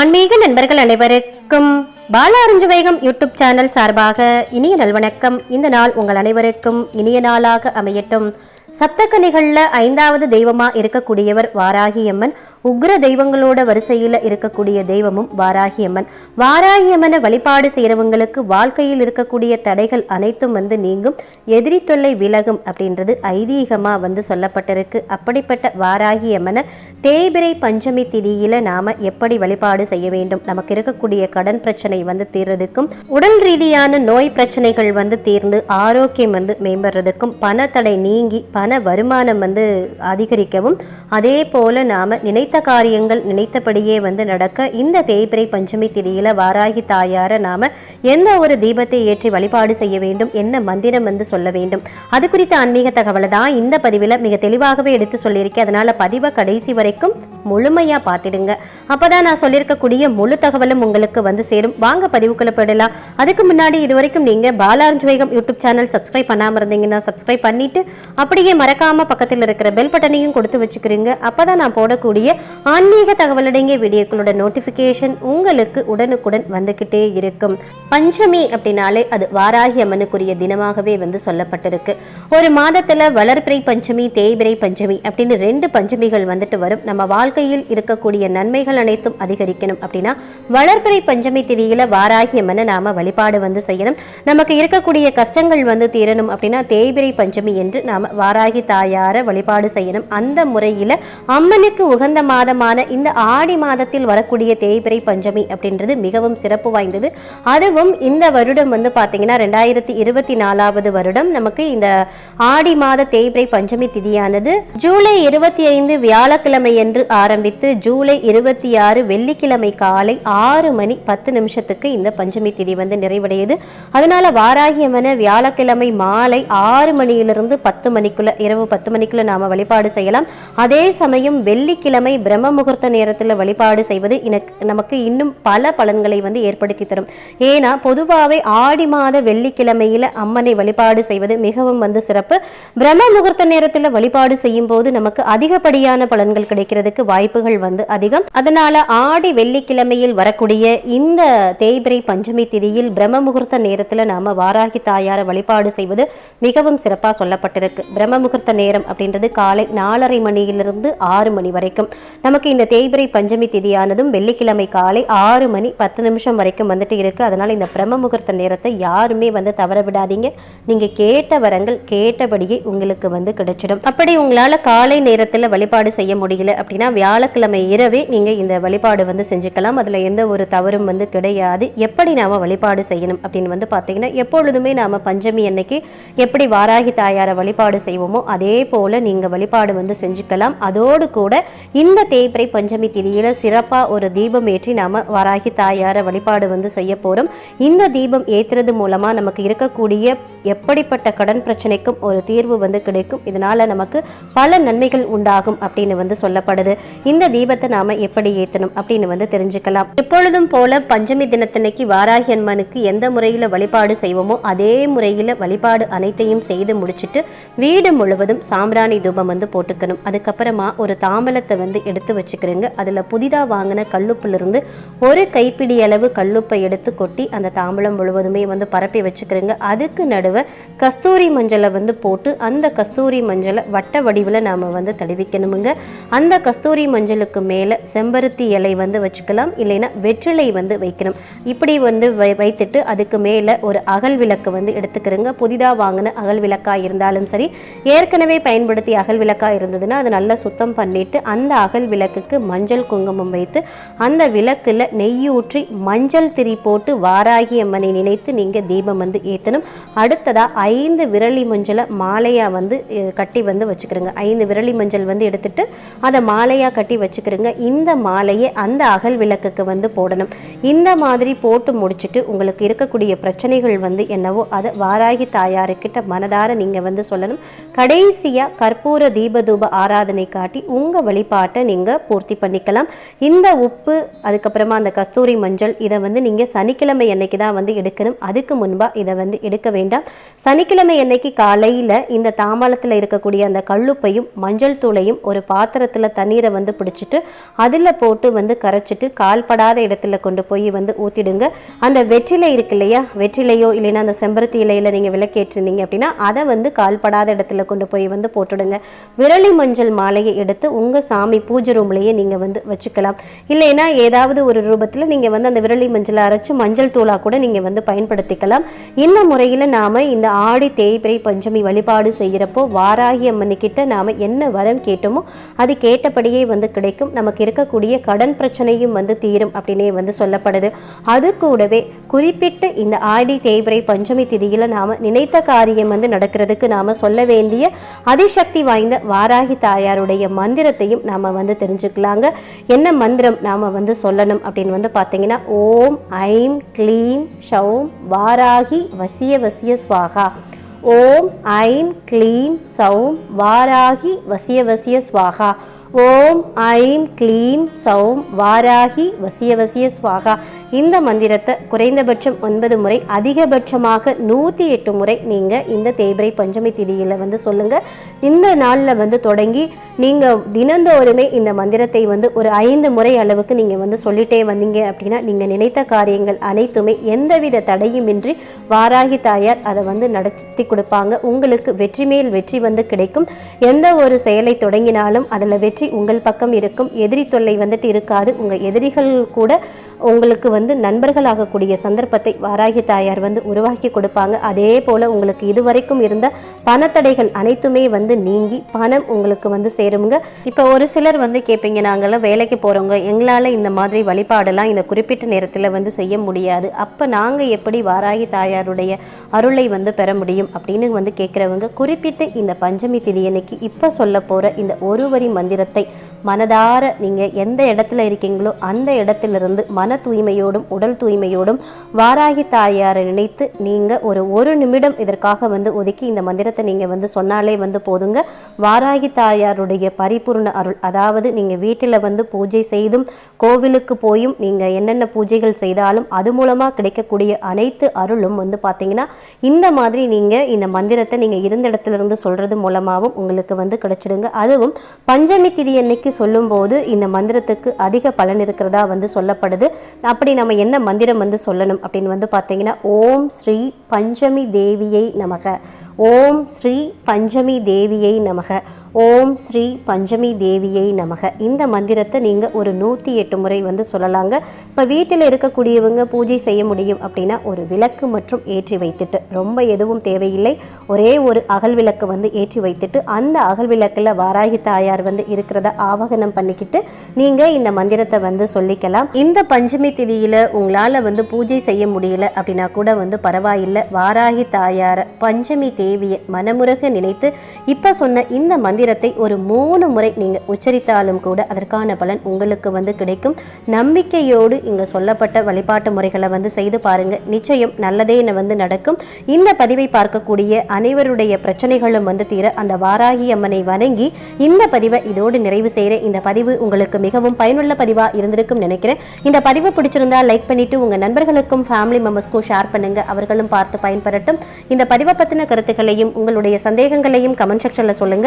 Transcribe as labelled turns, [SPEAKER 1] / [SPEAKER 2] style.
[SPEAKER 1] ஆன்மீக நண்பர்கள் அனைவருக்கும் பாலாரஞ்சு வேகம் யூடியூப் சேனல் சார்பாக இனிய நல்வணக்கம். இந்த நாள் உங்கள் அனைவருக்கும் இனிய நாளாக அமையட்டும். சப்தக்கனிகள்ல ஐந்தாவது தெய்வமா இருக்கக்கூடியவர் வாராகியம்மன் உக்ர தெய்வங்களோட வரிசையில் இருக்கக்கூடிய தெய்வமும் வாராகியம்மன். வாராகியம்மனை வழிபாடு செய்யறவங்களுக்கு வாழ்க்கையில் இருக்கக்கூடிய தடைகள் அனைத்தும் வந்து நீங்கும். எதிரி தொல்லை விலகும் அப்படின்றது ஐதீகமா வந்து சொல்லப்பட்டிருக்கு. அப்படிப்பட்ட வாராகியம்மனை தேய்பிரை பஞ்சமி திதியில நாம எப்படி வழிபாடு செய்ய வேண்டும்? நமக்கு இருக்கக்கூடிய கடன் பிரச்சனை வந்து தீர்றதுக்கும் உடல் ரீதியான நோய் பிரச்சனைகள் வந்து தீர்ந்து ஆரோக்கியம் வந்து மேம்படுறதுக்கும் பணத்தடை நீங்கி பண வருமானம் வந்து அதிகரிக்கவும் அதே போல நாம நினைத்த காரியங்கள் நினைத்தபடியே வந்து நடக்க இந்த தேய்பிரை பஞ்சமி திதியில வாராகி தாயார நாம எந்த ஒரு தீபத்தை ஏற்றி வழிபாடு செய்ய வேண்டும் என்ன மந்திரம் வந்து சொல்ல வேண்டும் அது குறித்த ஆன்மீக தகவலை தான் இந்த பதிவில் மிக தெளிவாகவே எடுத்து சொல்லியிருக்கேன். அதனால பதிவை கடைசி வரைக்கும் முழுமையா பார்த்துடுங்க. அப்பதான் நான் சொல்லியிருக்கக்கூடிய முழு தகவலும் உங்களுக்கு வந்து சேரும். வாங்க பதிவுக்குள்ள போயிடலாம். அதுக்கு முன்னாடி இது வரைக்கும் நீங்க பாலாரஞ்சுவேகம் யூடியூப் சேனல் சப்ஸ்கிரைப் பண்ணாம இருந்தீங்கன்னா சப்ஸ்கிரைப் பண்ணிட்டு அப்படியே மறக்காம பக்கத்தில் இருக்கிற பெல் பட்டனையும் கொடுத்து வச்சுக்கிறீங்க. அப்பதான் நான் போடக்கூடிய ஆன்மீக தகவலடங்கிய வீடியோக்களோட நோட்டிபிகேஷன் உங்களுக்கு உடனுக்குடன் வந்துகிட்டே இருக்கும். பஞ்சமி அப்படின்னாலே அது வாராகி அம்மனுக்குரிய தினமாகவே வந்து சொல்லப்பட்டிருக்கு. ஒரு மாதத்துல வளர்பிறை பஞ்சமி தேய்பிறை பஞ்சமி அப்படின்னு ரெண்டு பஞ்சமிகள் வந்துட்டு வரும். நம்ம வாழ்க்கையில் இருக்கக்கூடிய நன்மைகள் அனைத்தும் அதிகரிக்கணும் அப்படின்னா வளர்பிறை பஞ்சமி திதியில வாராகி அம்மனை நாம வழிபாடு வந்து செய்யணும். நமக்கு இருக்கக்கூடிய கஷ்டங்கள் வந்து தீரணும் அப்படின்னா தேய்பிறை பஞ்சமி என்று நாம வாராகி தாயார வழிபாடு செய்யணும். அந்த முறையில அம்மனுக்கு உகந்த மாதமான இந்த ஆடி மாதத்தில் வரக்கூடிய தேய்பிரை பஞ்சமி அப்படின்றது மிகவும் சிறப்பு வாய்ந்தது. அதுவும் இந்த வருடம் வந்து பார்த்தீங்கன்னா ரெண்டாயிரத்தி இருபத்தி நாலாவது வருடம் நமக்கு இந்த ஆடி மாத தேய்பிரை பஞ்சமி திதியானது. ஜூலை இருபத்தி ஐந்து வியாழக்கிழமை என்று ஆரம்பித்து ஜூலை இருபத்தி ஆறு வெள்ளிக்கிழமை காலை ஆறு மணி பத்து நிமிஷத்துக்கு இந்த பஞ்சமி திதி வந்து நிறைவடையுது. அதனால வாராகியமன வியாழக்கிழமை மாலை ஆறு மணியிலிருந்து பத்து மணிக்குள்ள இரவு பத்து மணிக்குள்ள நாம வழிபாடு செய்யலாம். அதே சமயம் வெள்ளிக்கிழமை பிரம்ம முகூர்த்த நேரத்தில் வழிபாடு செய்வது எனக்கு நமக்கு இன்னும் பல பலன்களை வந்து ஏற்படுத்தி தரும். ஏன்னா பொதுவாகவே ஆடி மாத வெள்ளிக்கிழமையில அம்மனை வழிபாடு செய்வது மிகவும் வந்து சிறப்பு. பிரம்ம முகூர்த்த நேரத்தில் வழிபாடு செய்யும் போது நமக்கு அதிகப்படியான பலன்கள் கிடைக்கிறதுக்கு வாய்ப்புகள் வந்து அதிகம். அதனால ஆடி வெள்ளிக்கிழமையில் வரக்கூடிய இந்த தேய்பிரை பஞ்சமி திதியில் பிரம்ம முகூர்த்த நேரத்தில் நாம வாராகி தாயார வழிபாடு செய்வது மிகவும் சிறப்பாக சொல்லப்பட்டிருக்கு. பிரம்ம முகூர்த்த நேரம் அப்படின்றது காலை நாலரை மணியிலிருந்து ஆறு மணி வரைக்கும். நமக்கு இந்த தேய்பிரை பஞ்சமி திதியானதும் வெள்ளிக்கிழமை காலை ஆறு மணி பத்து நிமிஷம் வரைக்கும் வந்துட்டு இருக்கு. அதனால இந்த பிரம்ம முகூர்த்த நேரத்தை யாருமே வந்து தவற விடாதீங்க. நீங்க கேட்ட வரங்கள் கேட்டபடியே உங்களுக்கு வந்து கிடைச்சிடும். அப்படி உங்களால காலை நேரத்தில் வழிபாடு செய்ய முடியல அப்படின்னா வியாழக்கிழமை இரவே நீங்க இந்த வழிபாடு வந்து செஞ்சுக்கலாம். அதுல எந்த ஒரு தவறும் வந்து கிடையாது. எப்படி நாம வழிபாடு செய்யணும் அப்படின்னு வந்து பார்த்தீங்கன்னா எப்பொழுதுமே நாம பஞ்சமி அன்னைக்கு எப்படி வாராகி தாயார வழிபாடு செய்வோமோ அதே போல நீங்க வழிபாடு வந்து செஞ்சுக்கலாம். அதோடு கூட இந்த இந்த தேய்பிரை பஞ்சமி திதியில் சிறப்பாக ஒரு தீபம் ஏற்றி நாம் வராகி தாயார வழிபாடு வந்து செய்ய போகிறோம் இந்த தீபம் ஏற்றுறது மூலமாக நமக்கு இருக்கக்கூடிய எப்படிப்பட்ட கடன் பிரச்சனைக்கும் ஒரு தீர்வு வந்து கிடைக்கும். இதனால் நமக்கு பல நன்மைகள் உண்டாகும் அப்படின்னு வந்து சொல்லப்படுது. இந்த தீபத்தை நாம் எப்படி ஏற்றணும் அப்படின்னு வந்து தெரிஞ்சுக்கலாம். எப்பொழுதும் போல பஞ்சமி தினத்தன்னைக்கு வாராகி அம்மனுக்கு எந்த முறையில் வழிபாடு செய்வோமோ அதே முறையில் வழிபாடு அனைத்தையும் செய்து முடிச்சுட்டு வீடு முழுவதும் சாம்பிராணி தூபம் வந்து போட்டுக்கணும். அதுக்கப்புறமா ஒரு தாம்பலத்தை வந்து எடுத்து வச்சுக்கிறேங்க. அதுல புதிதா வாங்கின கல்லுப்பிலிருந்து ஒரு கைப்பிடி அளவு கல்லுப்பை எடுத்து கொட்டி அந்த தாம்பலம் முழுவதுமே வந்து பரப்பி வச்சுக்கிறேங்க. அதுக்கு நடுவே கஸ்தூரி மஞ்சளை வந்து போட்டு அந்த கஸ்தூரி மஞ்சளை வட்ட வடிவில் நாம் வந்து தடவிக்கணுமுங்க. அந்த கஸ்தூரி மஞ்சளுக்கு மேலே செம்பருத்தி இலை வந்து வச்சுக்கலாம். இல்லைன்னா வெற்றிலை வந்து வைக்கணும். இப்படி வந்து வை வைத்துட்டு அதுக்கு மேலே ஒரு அகல் விளக்கு வந்து எடுத்துக்கிறோங்க. புதிதாக வாங்கின அகல் விளக்காக இருந்தாலும் சரி ஏற்கனவே பயன்படுத்தி அகல் விளக்காக இருந்ததுன்னா அது நல்லா சுத்தம் பண்ணிட்டு அந்த அகல் விளக்குக்கு மஞ்சள் குங்குமம் வைத்து அந்த விளக்குல நெய் ஊற்றி மஞ்சள் திரி போட்டு வாராகி அம்மனை நினைத்து நீங்கள் தீபம் வந்து ஏற்றணும் அடுத்ததா ஐந்து விரலி மஞ்சளை மாலையாக வந்து கட்டி வந்து வச்சுக்கிறோங்க. ஐந்து விரலி மஞ்சள் வந்து எடுத்துட்டு அதை மாலையாக கட்டி வச்சுக்கிறோங்க. இந்த மாலையை அந்த அகல் விளக்குக்கு வந்து போடணும். இந்த மாதிரி போட்டு முடிச்சுட்டு உங்களுக்கு இருக்கக்கூடிய பிரச்சனைகள் வந்து என்னவோ அதை வாராகி தாயாருக்கிட்ட மனதார நீங்கள் வந்து சொல்லணும். கடைசியாக கற்பூர தீபதூப ஆராதனை காட்டி உங்கள் வழிபாட்டை குறைபாட்டை நீங்கள் பூர்த்தி பண்ணிக்கலாம். இந்த உப்பு அதுக்கப்புறமா அந்த கஸ்தூரி மஞ்சள் இதை வந்து நீங்கள் சனிக்கிழமை அன்னைக்கு தான் வந்து எடுக்கணும் அதுக்கு முன்பாக இதை வந்து எடுக்க வேண்டாம். சனிக்கிழமை அன்னைக்கு காலையில் இந்த தாம்பாளத்தில் இருக்கக்கூடிய அந்த கல்லுப்பையும் மஞ்சள் தூளையும் ஒரு பாத்திரத்தில் தண்ணீரை வந்து பிடிச்சிட்டு அதில் போட்டு வந்து கரைச்சிட்டு கால்படாத இடத்துல கொண்டு போய் வந்து ஊற்றிடுங்க அந்த வெற்றிலை இருக்கு இல்லையா? வெற்றிலையோ இல்லைன்னா அந்த செம்பருத்தி இலையில நீங்கள் விளக்கேற்றிருந்தீங்க அப்படின்னா அதை வந்து கால்படாத இடத்துல கொண்டு போய் வந்து போட்டுடுங்க. விரலி மஞ்சள் மாலையை எடுத்து உங்கள் சாமி பூஜை ரூம்லேயே நீங்கள் வந்து வச்சுக்கலாம். இல்லைன்னா ஏதாவது ஒரு ரூபத்தில் நீங்கள் வந்து அந்த விரலி மஞ்சளை அரைச்சி மஞ்சள் தூளாக கூட நீங்கள் வந்து பயன்படுத்திக்கலாம். இந்த முறையில் நாம் இந்த ஆடி தேய்பிரை பஞ்சமி வழிபாடு செய்கிறப்போ வாராகி அம்மனுக்கிட்ட நாம் என்ன வரம் கேட்டோமோ அது கேட்டபடியே வந்து கிடைக்கும். நமக்கு இருக்கக்கூடிய கடன் பிரச்சனையும் வந்து தீரும் அப்படின்னே வந்து சொல்லப்படுது. அது கூடவே குறிப்பிட்டு இந்த ஆடி தேய்பிரை பஞ்சமி திதியில் நாம் நினைத்த காரியம் வந்து நடக்கிறதுக்கு நாம் சொல்ல வேண்டிய அதிசக்தி வாய்ந்த வாராகி தாயாருடைய மந்திரத்தையும் நாம் வந்து தெரிஞ்சுக்கலாங்க. என்ன மந்திரம் நாம் வந்து சொல்லணும் அப்படின்னு வந்து பார்த்தீங்கன்னா ஓம் ஐம் க்ளீம் ஷௌம் வாராகி வசிய வசிய ஸ்வாகா. ஓம் ஐம் க்ளீம் சௌம் வாராகி வசிய வசிய ஸ்வாகா. ஓம் ஐம் க்ளீம் சௌம் வாராகி வசிய வசிய ஸ்வாகா. இந்த மந்திரத்தை குறைந்தபட்சம் ஒன்பது முறை அதிகபட்சமாக நூற்றி எட்டு முறை நீங்கள் இந்த தேய்பிரை பஞ்சமி திதியில் வந்து சொல்லுங்கள் இந்த நாளில் வந்து தொடங்கி நீங்கள் தினந்தோறுமே இந்த மந்திரத்தை வந்து ஒரு ஐந்து முறை அளவுக்கு நீங்கள் வந்து சொல்லிட்டே வந்தீங்க அப்படின்னா நீங்கள் நினைத்த காரியங்கள் அனைத்துமே எந்தவித தடையுமின்றி வாராகி தாயார் அதை வந்து நடத்தி கொடுப்பாங்க. உங்களுக்கு வெற்றி மேல் வெற்றி வந்து கிடைக்கும். எந்த ஒரு செயலை தொடங்கினாலும் அதில் வெற்றி உங்கள் பக்கம் இருக்கும். எதிரி தொல்லை வந்துட்டு இருக்காது. உங்கள் எதிரிகள் கூட உங்களுக்கு வந்து நண்பர்களாகக்கூடிய சந்தர்ப்பத்தை வாராகி தாயார் வந்து உருவாக்கி கொடுப்பாங்க. அதே போல் உங்களுக்கு இதுவரைக்கும் இருந்த பணத்தடைகள் அனைத்துமே வந்து நீங்கி பணம் உங்களுக்கு வந்து சேருங்க இப்போ ஒரு சிலர் வந்து கேட்பீங்க நாங்களாம் வேலைக்கு போகிறவங்க எங்களால் இந்த மாதிரி வழிபாடெல்லாம் இந்த குறிப்பிட்ட நேரத்தில் வந்து செய்ய முடியாது. அப்போ நாங்கள் எப்படி வாராகி தாயாருடைய அருளை வந்து பெற முடியும்? அப்படின்னு வந்து கேட்குறவங்க குறிப்பிட்டு இந்த பஞ்சமி திதி அன்னைக்கு இப்போ சொல்ல போகிற இந்த ஒரு வரி மந்திரத்தை மனதார நீங்கள் எந்த இடத்துல இருக்கீங்களோ அந்த இடத்துலேருந்து மன தூய்மையோடும் உடல் தூய்மையோடும் வாராகி தாயாரை நினைத்து நீங்கள் ஒரு ஒரு நிமிடம் இதற்காக வந்து ஒதுக்கி இந்த மந்திரத்தை நீங்கள் வந்து சொன்னாலே வந்து போதுங்க. வாராகி தாயாருடைய பரிபூர்ண அருள் அதாவது நீங்கள் வீட்டில் வந்து பூஜை செய்தும் கோவிலுக்கு போயும் நீங்கள் என்னென்ன பூஜைகள் செய்தாலும் அது மூலமாக கிடைக்கக்கூடிய அனைத்து அருளும் வந்து பார்த்தீங்கன்னா இந்த மாதிரி நீங்கள் இந்த மந்திரத்தை நீங்கள் இருந்த இடத்துல இருந்து சொல்கிறது மூலமாகவும் உங்களுக்கு வந்து கிடைச்சிடுங்க. அதுவும் பஞ்சமி திதி அன்னைக்கு சொல்லும்போது இந்த மந்திரத்துக்கு அதிக பலன் இருக்கிறதா வந்து சொல்லப்படுது. அப்படி நம்ம என்ன மந்திரம் வந்து சொல்லணும் அப்படின்னு வந்து பார்த்தீங்கன்னா ஓம் ஸ்ரீ பஞ்சமி தேவியை நமக. ஓம் ஸ்ரீ பஞ்சமி தேவியை நமக. ஓம் ஸ்ரீ பஞ்சமி தேவியை நமக. இந்த மந்திரத்தை நீங்கள் ஒரு நூற்றி எட்டு முறை வந்து சொல்லலாங்க. இப்போ வீட்டில் இருக்கக்கூடியவங்க பூஜை செய்ய முடியும் அப்படின்னா ஒரு விளக்கு மற்றும் ஏற்றி வைத்துட்டு ரொம்ப எதுவும் தேவையில்லை. ஒரே ஒரு அகல் விளக்கு வந்து ஏற்றி வைத்துட்டு அந்த அகல் விளக்கில் வாராகி தாயார் வந்து இருக்கிறத ஆவகனம் பண்ணிக்கிட்டு நீங்கள் இந்த மந்திரத்தை வந்து சொல்லிக்கலாம். இந்த பஞ்சமி திதியில் உங்களால் வந்து பூஜை செய்ய முடியல அப்படின்னா கூட வந்து பரவாயில்லை. வாராகி தாயார் பஞ்சமி தேவியை மனமுருக நினைத்து இப்போ சொன்ன இந்த மந்திரத்தை ஒரு மூணு முறை நீங்கள் உச்சரித்தாலும் கூட அதற்கான பலன் உங்களுக்கு வந்து கிடைக்கும். நம்பிக்கையோடு இங்கே சொல்லப்பட்ட வழிபாட்டு முறைகளை வந்து செய்து பாருங்க. நிச்சயம் நல்லதே வந்து நடக்கும். இந்த பதிவை பார்க்கக்கூடிய அனைவருடைய பிரச்சனைகளும் வந்து தீர அந்த வாராகி அம்மனை வணங்கி இந்த பதிவை இதோடு நிறைவு செய்கிற இந்த பதிவு உங்களுக்கு மிகவும் பயனுள்ள பதிவாக இருந்திருக்கும் நினைக்கிறேன். இந்த பதிவு பிடிச்சிருந்தா லைக் பண்ணிட்டு உங்கள் நண்பர்களுக்கும் ஃபேமிலி மெம்பர்ஸ்க்கும் ஷேர் பண்ணுங்க. அவர்களும் பார்த்து பயன்பெறட்டும். இந்த பதிவை பற்றின கருத்துக்களையும் உங்களுடைய சந்தேகங்களையும் கமெண்ட் செக்ஷனில் சொல்லுங்க.